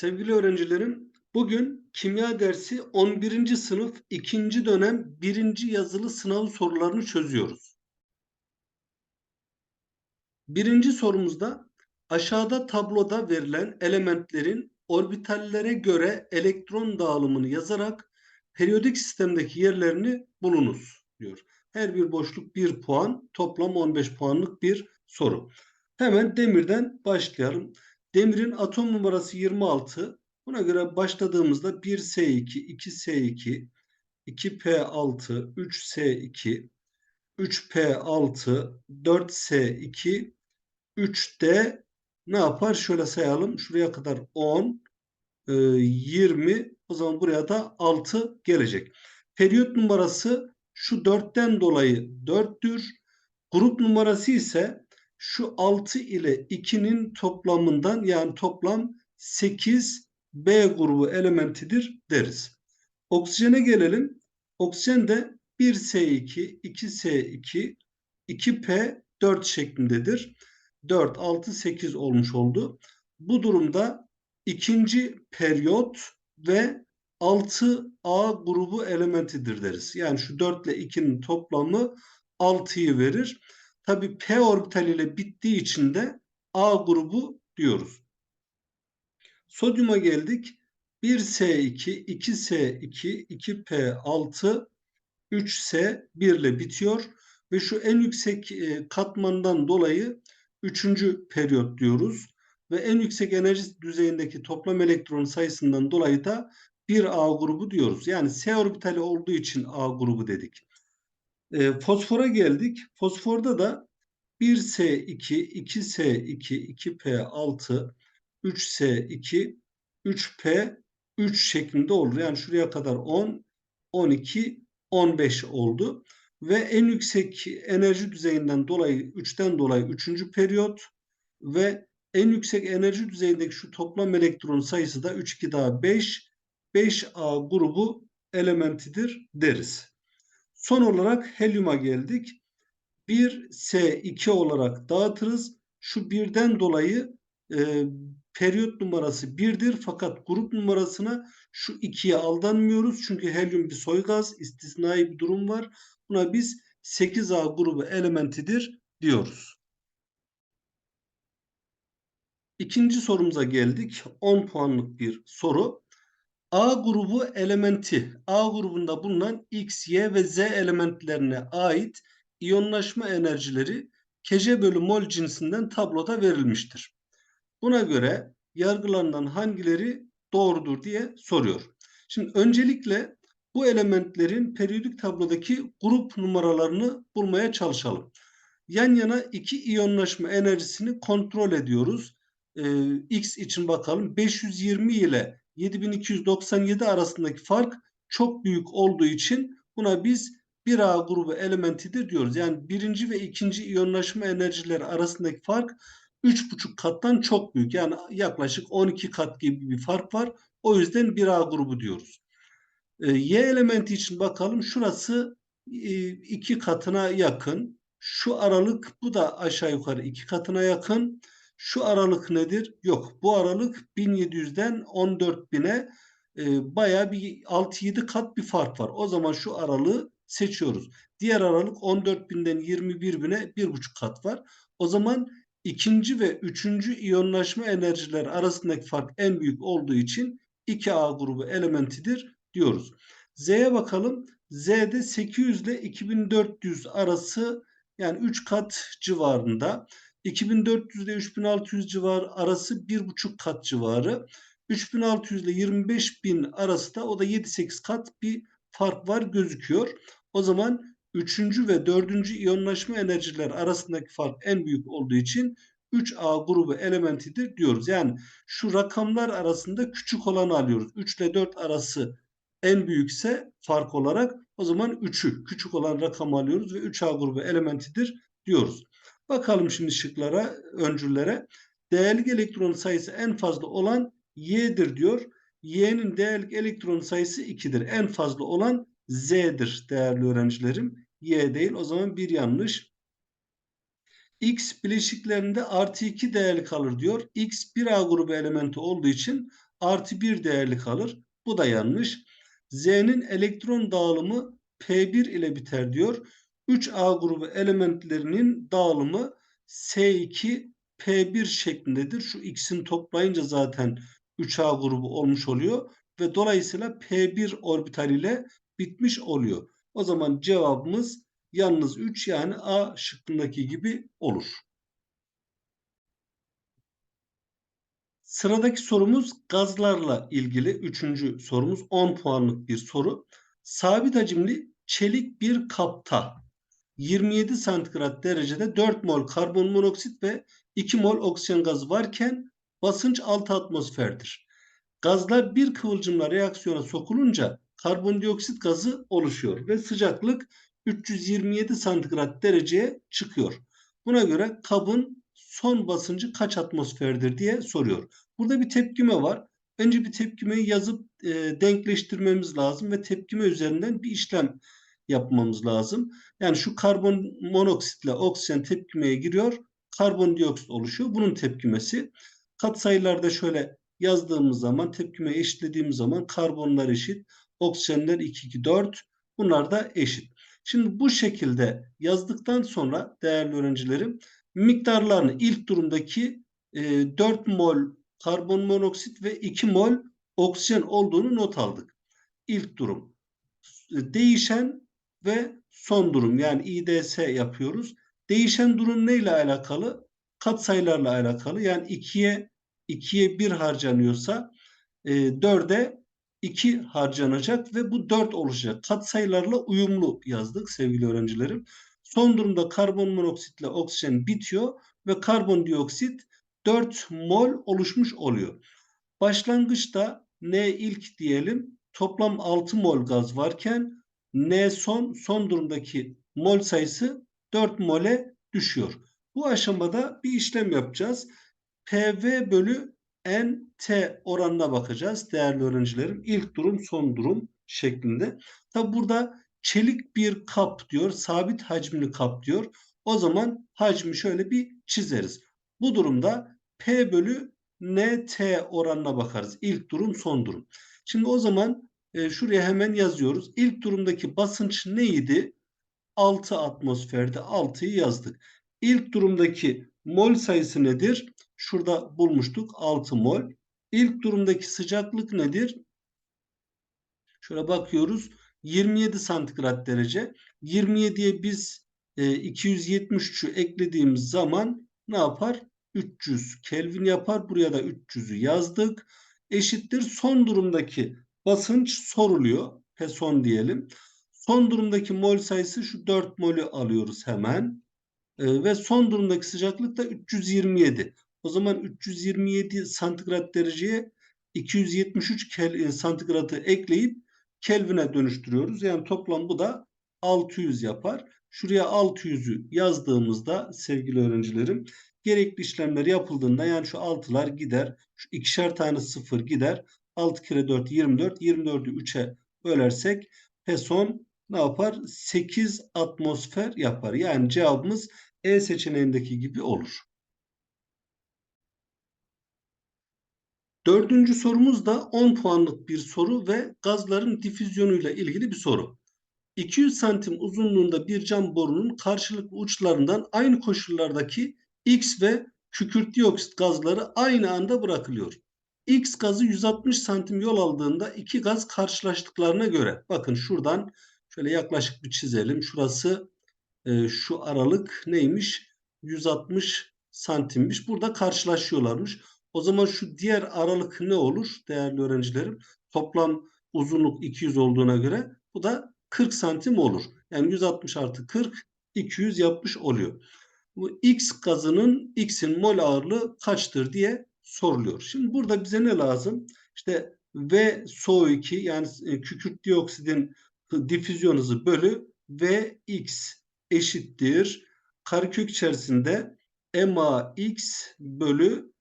Sevgili öğrencilerim, bugün kimya dersi 11. sınıf 2. dönem 1. yazılı sınav sorularını çözüyoruz. Birinci sorumuzda aşağıda tabloda verilen elementlerin orbitallere göre elektron dağılımını yazarak periyodik sistemdeki yerlerini bulunuz diyor. Her bir boşluk 1 puan, toplam 15 puanlık bir soru. Hemen demirden başlayalım. Demirin atom numarası 26. Buna göre başladığımızda 1S2, 2S2, 2P6, 3S2, 3P6, 4S2, 3D ne yapar? Şöyle sayalım. Şuraya kadar 10, 20. E, o zaman buraya da 6 gelecek. Periyot numarası şu 4'ten dolayı 4'tür. Grup numarası ise şu 6 ile 2'nin toplamından yani toplam 8 B grubu elementidir deriz. Oksijene gelelim. Oksijen de 1S2, 2S2, 2P 4 şeklindedir. 4, 6, 8 olmuş oldu. Bu durumda ikinci periyot ve 6A grubu elementidir deriz. Yani şu 4 ile 2'nin toplamı 6'yı verir. Tabi p orbital ile bittiği için de A grubu diyoruz. Sodyuma geldik. 1S2, 2S2, 2P6, 3S 1 ile bitiyor. Ve şu en yüksek e, katmandan dolayı 3. periyot diyoruz. Ve en yüksek enerji düzeyindeki toplam elektron sayısından dolayı da 1A grubu diyoruz. Yani S orbitali olduğu için A grubu dedik. E, fosfora geldik. Fosforda da 1S2, 2S2, 2P6, 3S2, 3P, 3 şeklinde olur. Yani şuraya kadar 10, 12, 15 oldu. Ve en yüksek enerji düzeyinden dolayı 3'ten dolayı 3. periyot ve en yüksek enerji düzeyindeki şu toplam elektron sayısı da 3, 2 daha 5, 5A grubu elementidir deriz. Son olarak helyuma geldik. 1S2 olarak dağıtırız. Şu birden dolayı e, periyot numarası 1'dir fakat grup numarasına şu 2'ye aldanmıyoruz. Çünkü helyum bir soy gaz, istisnai bir durum var. Buna biz 8A grubu elementidir diyoruz. İkinci sorumuza geldik. 10 puanlık bir soru. A grubu elementi A grubunda bulunan X, Y ve Z elementlerine ait iyonlaşma enerjileri Kj bölü mol cinsinden tabloda verilmiştir. Buna göre yargılarından hangileri doğrudur diye soruyor. Şimdi öncelikle bu elementlerin periyodik tablodaki grup numaralarını bulmaya çalışalım. Yan yana iki iyonlaşma enerjisini kontrol ediyoruz. Ee, X için bakalım 520 ile 7297 arasındaki fark çok büyük olduğu için buna biz 1A grubu elementidir diyoruz. Yani birinci ve ikinci iyonlaşma enerjileri arasındaki fark 3,5 kattan çok büyük. Yani yaklaşık 12 kat gibi bir fark var. O yüzden 1A grubu diyoruz. Ee, y elementi için bakalım. Şurası 2 e, katına yakın. Şu aralık bu da aşağı yukarı 2 katına yakın. Şu aralık nedir? Yok. Bu aralık 1700'den 14.000'e e, baya bir 6-7 kat bir fark var. O zaman şu aralığı seçiyoruz. Diğer aralık 14.000'den 21.000'e 1,5 kat var. O zaman ikinci ve üçüncü iyonlaşma enerjiler arasındaki fark en büyük olduğu için 2A grubu elementidir diyoruz. Z'ye bakalım. Z'de 800 ile 2400 arası yani 3 kat civarında. 2400 ile 3600 civarı arası 1,5 kat civarı. 3600 ile 25000 arası da o da 7-8 kat bir fark var gözüküyor. O zaman 3. ve 4. iyonlaşma enerjiler arasındaki fark en büyük olduğu için 3A grubu elementidir diyoruz. Yani şu rakamlar arasında küçük olanı alıyoruz. 3 ile 4 arası en büyükse fark olarak o zaman 3'ü küçük olan rakamı alıyoruz ve 3A grubu elementidir diyoruz. Bakalım şimdi şıklara, öncüllere. Değerli elektron sayısı en fazla olan Y'dir diyor. Y'nin değerli elektron sayısı 2'dir. En fazla olan Z'dir değerli öğrencilerim. Y değil. O zaman bir yanlış. X bileşiklerinde artı 2 değerli kalır diyor. X bir A grubu elementi olduğu için artı 1 değerli kalır. Bu da yanlış. Z'nin elektron dağılımı P1 ile biter diyor. 3A grubu elementlerinin dağılımı S2 P1 şeklindedir. Şu ikisini toplayınca zaten 3A grubu olmuş oluyor ve dolayısıyla P1 orbital ile bitmiş oluyor. O zaman cevabımız yalnız 3 yani A şıkkındaki gibi olur. Sıradaki sorumuz gazlarla ilgili. Üçüncü sorumuz 10 puanlık bir soru. Sabit hacimli çelik bir kapta 27 santigrat derecede 4 mol karbon monoksit ve 2 mol oksijen gazı varken basınç 6 atmosferdir. Gazlar bir kıvılcımla reaksiyona sokulunca karbondioksit gazı oluşuyor ve sıcaklık 327 santigrat dereceye çıkıyor. Buna göre kabın son basıncı kaç atmosferdir diye soruyor. Burada bir tepkime var. Önce bir tepkimeyi yazıp e, denkleştirmemiz lazım ve tepkime üzerinden bir işlem yapmamız lazım. Yani şu karbon monoksitle oksijen tepkimeye giriyor. Karbondioksit oluşuyor. Bunun tepkimesi. Katsayılarda şöyle yazdığımız zaman tepkime eşitlediğimiz zaman karbonlar eşit. Oksijenler 2, 2, 4. Bunlar da eşit. Şimdi bu şekilde yazdıktan sonra değerli öğrencilerim miktarlarını ilk durumdaki e, 4 mol karbon monoksit ve 2 mol oksijen olduğunu not aldık. İlk durum. Değişen ve son durum yani IDS yapıyoruz. Değişen durum ne ile alakalı? Katsayılarla alakalı. Yani 2'ye 2'ye 1 harcanıyorsa e, 4'e 2 harcanacak ve bu 4 olacak. Katsayılarla uyumlu yazdık sevgili öğrencilerim. Son durumda karbon monoksit ile oksijen bitiyor ve karbondioksit 4 mol oluşmuş oluyor. Başlangıçta N ilk diyelim toplam 6 mol gaz varken N son son durumdaki mol sayısı 4 mole düşüyor. Bu aşamada bir işlem yapacağız. PV bölü NT oranına bakacağız değerli öğrencilerim. İlk durum son durum şeklinde. Tabi burada çelik bir kap diyor. Sabit hacimli kap diyor. O zaman hacmi şöyle bir çizeriz. Bu durumda P bölü NT oranına bakarız. İlk durum son durum. Şimdi o zaman e, şuraya hemen yazıyoruz. İlk durumdaki basınç neydi? 6 atmosferde 6'yı yazdık. İlk durumdaki mol sayısı nedir? Şurada bulmuştuk 6 mol. İlk durumdaki sıcaklık nedir? Şöyle bakıyoruz. 27 santigrat derece. 27'ye biz e, 273'ü eklediğimiz zaman ne yapar? 300 Kelvin yapar. Buraya da 300'ü yazdık. Eşittir son durumdaki basınç soruluyor. P son diyelim. Son durumdaki mol sayısı şu 4 molü alıyoruz hemen. E, ve son durumdaki sıcaklık da 327. O zaman 327 santigrat dereceye 273 kel, e, santigratı ekleyip Kelvin'e dönüştürüyoruz. Yani toplam bu da 600 yapar. Şuraya 600'ü yazdığımızda sevgili öğrencilerim gerekli işlemler yapıldığında yani şu 6'lar gider. Şu ikişer tane 0 gider. 6 kere 4 24. 24'ü 3'e bölersek P ne yapar? 8 atmosfer yapar. Yani cevabımız E seçeneğindeki gibi olur. Dördüncü sorumuz da 10 puanlık bir soru ve gazların difüzyonuyla ilgili bir soru. 200 santim uzunluğunda bir cam borunun karşılıklı uçlarından aynı koşullardaki X ve kükürt dioksit gazları aynı anda bırakılıyor. X gazı 160 santim yol aldığında iki gaz karşılaştıklarına göre bakın şuradan şöyle yaklaşık bir çizelim. Şurası e, şu aralık neymiş? 160 santimmiş. Burada karşılaşıyorlarmış. O zaman şu diğer aralık ne olur değerli öğrencilerim? Toplam uzunluk 200 olduğuna göre bu da 40 santim olur. Yani 160 artı 40 200 yapmış oluyor. Bu X gazının X'in mol ağırlığı kaçtır diye soruluyor. Şimdi burada bize ne lazım? İşte V SO2 yani e, kükürt dioksidin difüzyon hızı bölü Vx eşittir. Karekök içerisinde MAX bölü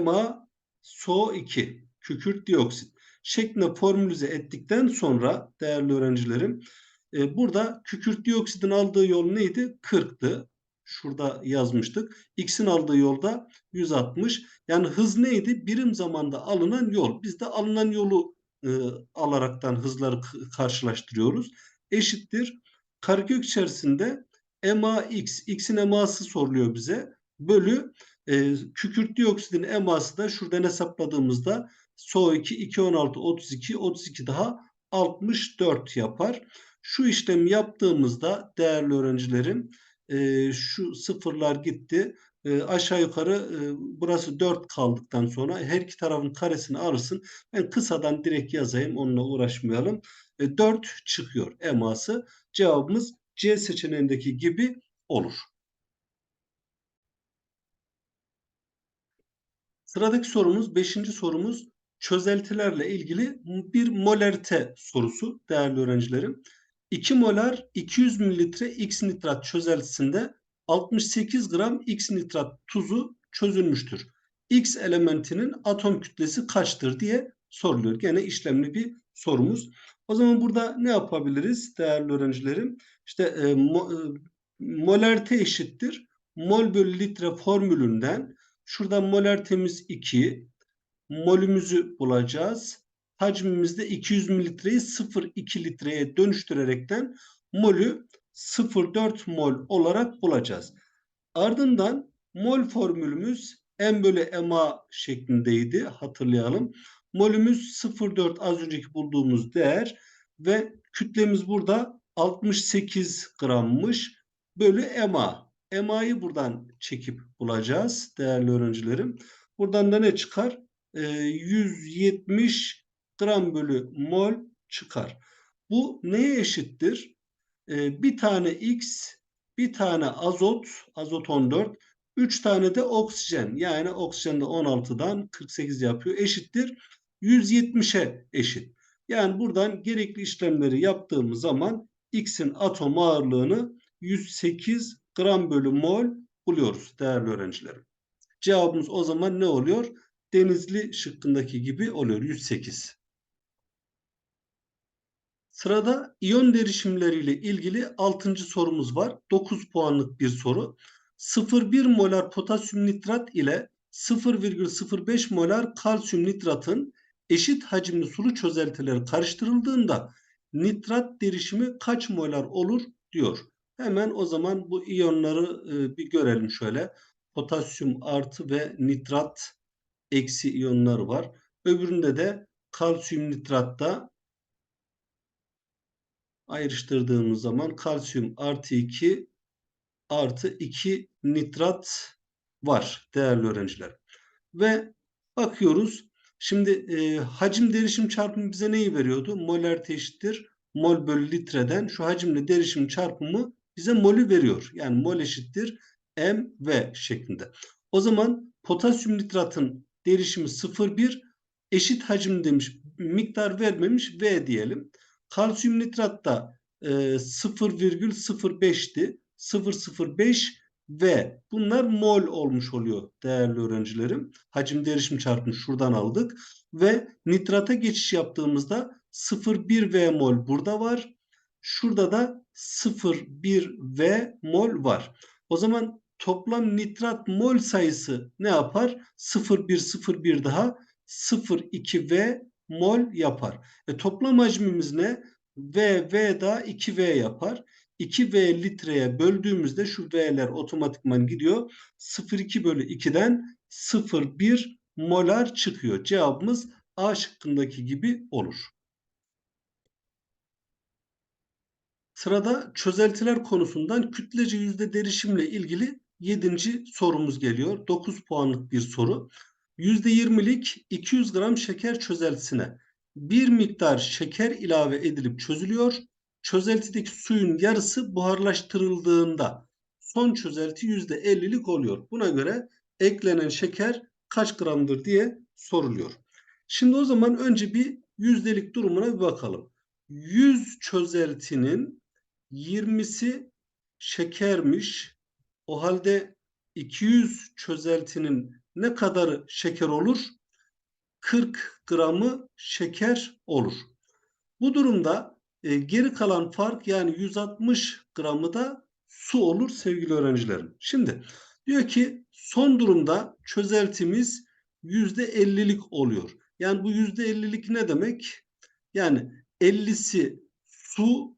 MA SO2 kükürt dioksit şeklinde formülize ettikten sonra değerli öğrencilerim e, burada kükürt dioksidin aldığı yol neydi? 40'tı. Şurada yazmıştık. X'in aldığı yolda 160. Yani hız neydi? Birim zamanda alınan yol. Biz de alınan yolu e, alaraktan hızları karşılaştırıyoruz. Eşittir. Karekök içerisinde EMA X, X'in EMA'sı soruluyor bize. Bölü e, kükürt dioksidin EMA'sı da şuradan hesapladığımızda SO2 2 16 32 32 daha 64 yapar. Şu işlemi yaptığımızda değerli öğrencilerim e, şu sıfırlar gitti. E, aşağı yukarı e, burası 4 kaldıktan sonra her iki tarafın karesini alırsın. Ben kısadan direkt yazayım onunla uğraşmayalım. E, 4 çıkıyor eması. Cevabımız C seçeneğindeki gibi olur. Sıradaki sorumuz 5. sorumuz çözeltilerle ilgili bir molarite sorusu değerli öğrencilerim. 2 molar 200 mililitre X nitrat çözeltisinde 68 gram X nitrat tuzu çözülmüştür. X elementinin atom kütlesi kaçtır diye soruluyor. Gene işlemli bir sorumuz. O zaman burada ne yapabiliriz değerli öğrencilerim? İşte e, mo, e, molarite eşittir. Mol bölü litre formülünden şuradan molaritemiz 2, molümüzü bulacağız. Hacmimizde 200 mililitreyi 0,2 litreye dönüştürerekten molü 0,4 mol olarak bulacağız. Ardından mol formülümüz M bölü MA şeklindeydi hatırlayalım. Molümüz 0,4 az önceki bulduğumuz değer ve kütlemiz burada 68 grammış bölü MA. MA'yı buradan çekip bulacağız değerli öğrencilerim. Buradan da ne çıkar? 170 ee, gram bölü mol çıkar. Bu neye eşittir? Ee, bir tane X, bir tane azot, azot 14, 3 tane de oksijen. Yani oksijen de 16'dan 48 yapıyor. Eşittir. 170'e eşit. Yani buradan gerekli işlemleri yaptığımız zaman X'in atom ağırlığını 108 gram bölü mol buluyoruz değerli öğrencilerim. Cevabımız o zaman ne oluyor? Denizli şıkkındaki gibi oluyor 108. Sırada iyon derişimleriyle ilgili 6. sorumuz var. 9 puanlık bir soru. 0,1 molar potasyum nitrat ile 0,05 molar kalsiyum nitratın eşit hacimli sulu çözeltileri karıştırıldığında nitrat derişimi kaç molar olur diyor. Hemen o zaman bu iyonları e, bir görelim şöyle. Potasyum artı ve nitrat eksi iyonları var. Öbüründe de kalsiyum nitratta ayrıştırdığımız zaman kalsiyum artı 2 artı 2 nitrat var değerli öğrenciler. Ve bakıyoruz. Şimdi e, hacim derişim çarpımı bize neyi veriyordu? Molarite eşittir. Mol bölü litreden şu hacimle derişim çarpımı bize molü veriyor. Yani mol eşittir M V şeklinde. O zaman potasyum nitratın derişimi 0,1 eşit hacim demiş. Miktar vermemiş V diyelim. Kalsiyum nitrat da e, 0,05'ti. 0,05 ve bunlar mol olmuş oluyor değerli öğrencilerim. Hacim derişim çarpımı şuradan aldık. Ve nitrata geçiş yaptığımızda 0,1 V mol burada var. Şurada da 0,1 V mol var. O zaman toplam nitrat mol sayısı ne yapar? 0,1 daha 0,2V mol yapar. E, toplam hacmimiz ne? V, V daha 2V yapar. 2V litreye böldüğümüzde şu V'ler otomatikman gidiyor. 0,2 bölü 2'den 0,1 molar çıkıyor. Cevabımız A şıkkındaki gibi olur. Sırada çözeltiler konusundan kütlece yüzde derişimle ilgili 7. sorumuz geliyor. 9 puanlık bir soru. %20'lik 200 gram şeker çözeltisine bir miktar şeker ilave edilip çözülüyor. Çözeltideki suyun yarısı buharlaştırıldığında son çözelti %50'lik oluyor. Buna göre eklenen şeker kaç gramdır diye soruluyor. Şimdi o zaman önce bir yüzdelik durumuna bir bakalım. 100 çözeltinin 20'si şekermiş. O halde 200 çözeltinin ne kadar şeker olur? 40 gramı şeker olur. Bu durumda e, geri kalan fark yani 160 gramı da su olur sevgili öğrencilerim. Şimdi diyor ki son durumda çözeltimiz %50'lik oluyor. Yani bu %50'lik ne demek? Yani 50'si su,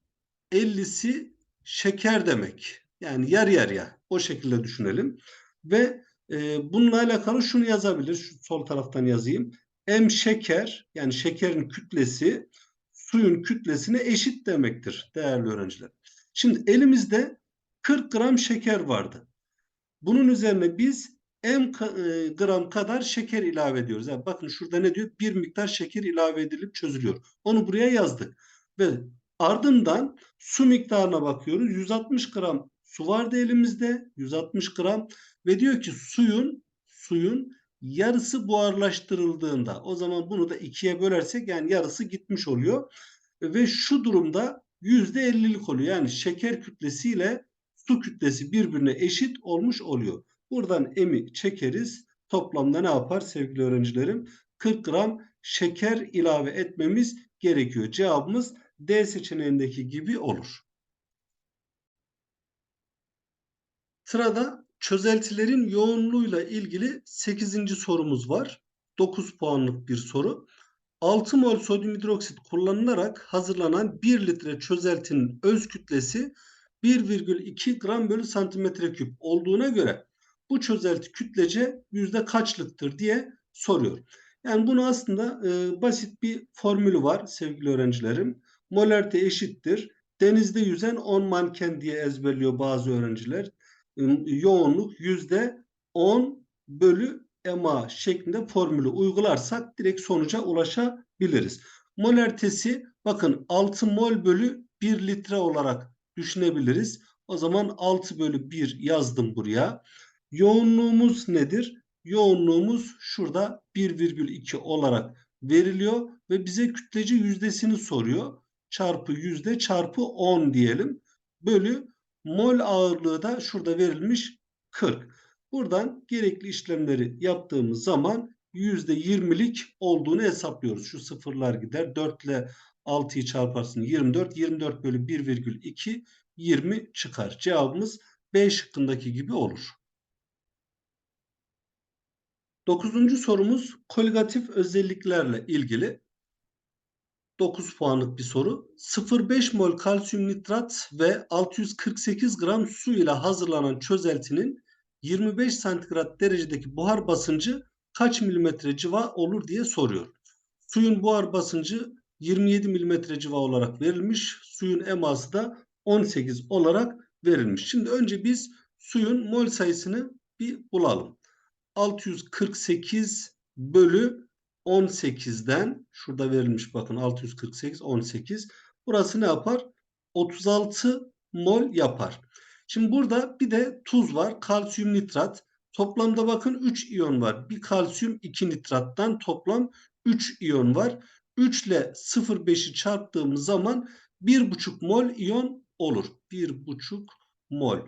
50'si şeker demek. Yani yarı yarıya o şekilde düşünelim. Ve e, bununla alakalı şunu yazabilir. Şu sol taraftan yazayım. M şeker yani şekerin kütlesi suyun kütlesine eşit demektir değerli öğrenciler. Şimdi elimizde 40 gram şeker vardı. Bunun üzerine biz m e, gram kadar şeker ilave ediyoruz. Yani bakın şurada ne diyor? Bir miktar şeker ilave edilip çözülüyor. Onu buraya yazdık. Ve ardından su miktarına bakıyoruz. 160 gram su vardı elimizde. 160 gram ve diyor ki suyun suyun yarısı buharlaştırıldığında o zaman bunu da ikiye bölersek yani yarısı gitmiş oluyor. Ve şu durumda %50'lik oluyor. Yani şeker kütlesiyle su kütlesi birbirine eşit olmuş oluyor. Buradan emi çekeriz. Toplamda ne yapar sevgili öğrencilerim? 40 gram şeker ilave etmemiz gerekiyor. Cevabımız D seçeneğindeki gibi olur. Sırada çözeltilerin yoğunluğuyla ilgili 8. sorumuz var. 9 puanlık bir soru. 6 mol sodyum hidroksit kullanılarak hazırlanan 1 litre çözeltinin öz kütlesi 1,2 gram bölü santimetre küp olduğuna göre bu çözelti kütlece yüzde kaçlıktır diye soruyor. Yani bunu aslında e, basit bir formülü var sevgili öğrencilerim. Molarite eşittir. Denizde yüzen 10 manken diye ezberliyor bazı öğrenciler. Yoğunluk yüzde 10 bölü EMA şeklinde formülü uygularsak direkt sonuca ulaşabiliriz. Molaritesi bakın 6 mol bölü 1 litre olarak düşünebiliriz. O zaman 6 bölü 1 yazdım buraya. Yoğunluğumuz nedir? Yoğunluğumuz şurada 1,2 olarak veriliyor ve bize kütlece yüzdesini soruyor. Çarpı yüzde çarpı 10 diyelim. Bölü mol ağırlığı da şurada verilmiş 40. Buradan gerekli işlemleri yaptığımız zaman %20'lik olduğunu hesaplıyoruz. Şu sıfırlar gider. 4 ile 6'yı çarparsın 24. 24 bölü 1,2 20 çıkar. Cevabımız B şıkkındaki gibi olur. Dokuzuncu sorumuz koligatif özelliklerle ilgili. 9 puanlık bir soru. 0,5 mol kalsiyum nitrat ve 648 gram su ile hazırlanan çözeltinin 25 santigrat derecedeki buhar basıncı kaç milimetre civa olur diye soruyor. Suyun buhar basıncı 27 milimetre civa olarak verilmiş. Suyun eması da 18 olarak verilmiş. Şimdi önce biz suyun mol sayısını bir bulalım. 648 bölü 18'den şurada verilmiş bakın 648 18 burası ne yapar? 36 mol yapar. Şimdi burada bir de tuz var. Kalsiyum nitrat. Toplamda bakın 3 iyon var. Bir kalsiyum 2 nitrattan toplam 3 iyon var. 3 ile 0,5'i çarptığımız zaman 1,5 mol iyon olur. 1,5 mol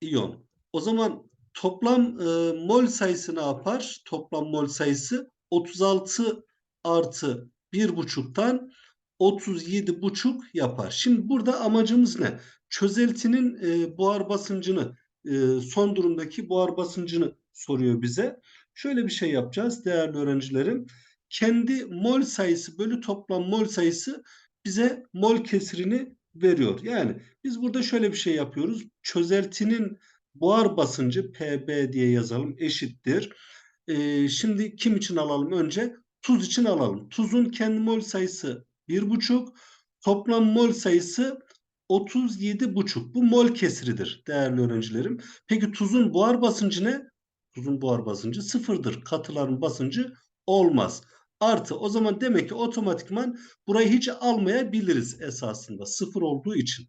iyon. O zaman toplam e, mol sayısı ne yapar? Toplam mol sayısı 36 artı 1,5'tan 37,5 yapar. Şimdi burada amacımız ne? Çözeltinin e, buhar basıncını, e, son durumdaki buhar basıncını soruyor bize. Şöyle bir şey yapacağız değerli öğrencilerim. Kendi mol sayısı bölü toplam mol sayısı bize mol kesirini veriyor. Yani biz burada şöyle bir şey yapıyoruz. Çözeltinin buhar basıncı PB diye yazalım eşittir. Ee, şimdi kim için alalım önce? Tuz için alalım. Tuzun kendi mol sayısı 1,5. Toplam mol sayısı 37,5. Bu mol kesiridir değerli öğrencilerim. Peki tuzun buhar basıncı ne? Tuzun buhar basıncı sıfırdır. Katıların basıncı olmaz. Artı o zaman demek ki otomatikman burayı hiç almayabiliriz esasında sıfır olduğu için.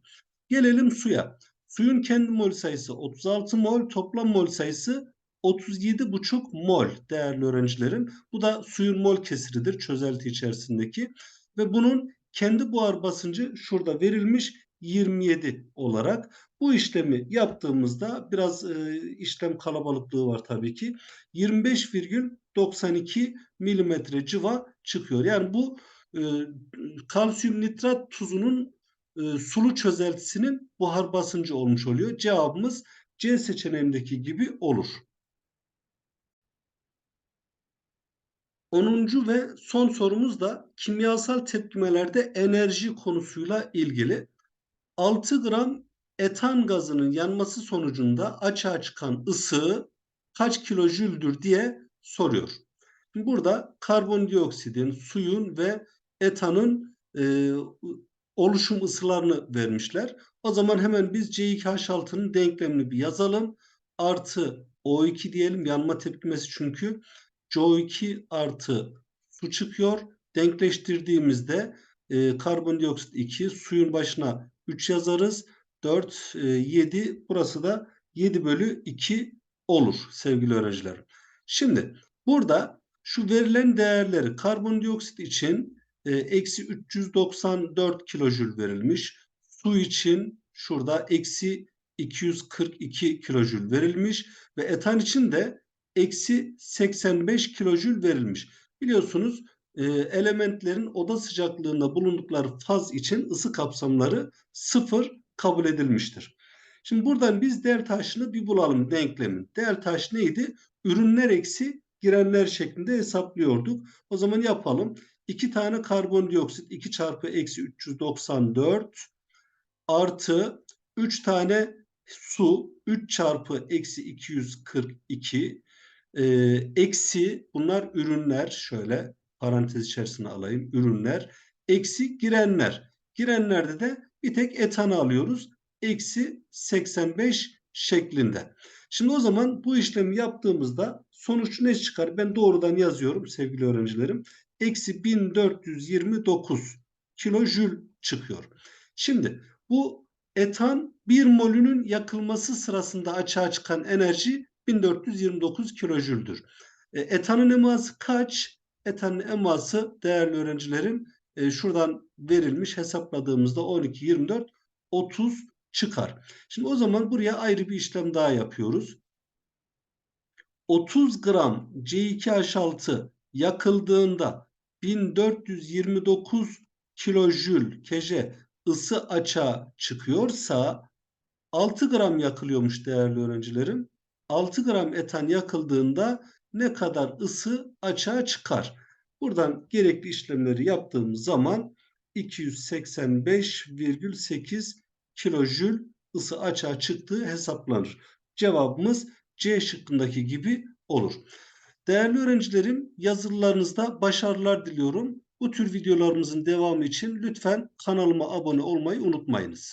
Gelelim suya. Suyun kendi mol sayısı 36 mol, toplam mol sayısı 37,5 mol değerli öğrencilerim. Bu da suyun mol kesiridir çözelti içerisindeki. Ve bunun kendi buhar basıncı şurada verilmiş 27 olarak. Bu işlemi yaptığımızda biraz e, işlem kalabalıklığı var tabii ki. 25,92 milimetre civa çıkıyor. Yani bu e, kalsiyum nitrat tuzunun e, sulu çözeltisinin buhar basıncı olmuş oluyor. Cevabımız C seçeneğindeki gibi olur. 10. ve son sorumuz da kimyasal tepkimelerde enerji konusuyla ilgili. 6 gram etan gazının yanması sonucunda açığa çıkan ısı kaç kilojüldür diye soruyor. Burada karbondioksidin, suyun ve etanın e, oluşum ısılarını vermişler. O zaman hemen biz C2H6'nın denklemini bir yazalım. Artı O2 diyelim yanma tepkimesi çünkü CO2 artı su çıkıyor. Denkleştirdiğimizde e, karbondioksit 2, suyun başına 3 yazarız. 4, e, 7 burası da 7 bölü 2 olur sevgili öğrenciler. Şimdi burada şu verilen değerleri karbondioksit için e, eksi 394 kilojül verilmiş. Su için şurada eksi 242 kilojül verilmiş ve etan için de eksi 85 kilojül verilmiş. Biliyorsunuz e, elementlerin oda sıcaklığında bulundukları faz için ısı kapsamları sıfır kabul edilmiştir. Şimdi buradan biz değer taşını bir bulalım denklemin. Değer taş neydi? Ürünler eksi girenler şeklinde hesaplıyorduk. O zaman yapalım. 2 tane karbondioksit 2 çarpı eksi 394 artı 3 tane su 3 çarpı eksi 242 e, eksi bunlar ürünler şöyle parantez içerisine alayım ürünler eksi girenler. Girenlerde de bir tek etanı alıyoruz. Eksi 85 şeklinde. Şimdi o zaman bu işlemi yaptığımızda sonuç ne çıkar? Ben doğrudan yazıyorum sevgili öğrencilerim. Eksi 1429 kilojül çıkıyor. Şimdi bu etan 1 molünün yakılması sırasında açığa çıkan enerji 1429 kilojüldür. E, etanın eması kaç? Etanın eması değerli öğrencilerim e, şuradan verilmiş hesapladığımızda 12, 24, 30 çıkar. Şimdi o zaman buraya ayrı bir işlem daha yapıyoruz. 30 gram C2H6 yakıldığında 1429 kilojül keje ısı açığa çıkıyorsa 6 gram yakılıyormuş değerli öğrencilerim. 6 gram etan yakıldığında ne kadar ısı açığa çıkar? Buradan gerekli işlemleri yaptığımız zaman 285,8 kilojül ısı açığa çıktığı hesaplanır. Cevabımız C şıkkındaki gibi olur. Değerli öğrencilerim yazılarınızda başarılar diliyorum. Bu tür videolarımızın devamı için lütfen kanalıma abone olmayı unutmayınız.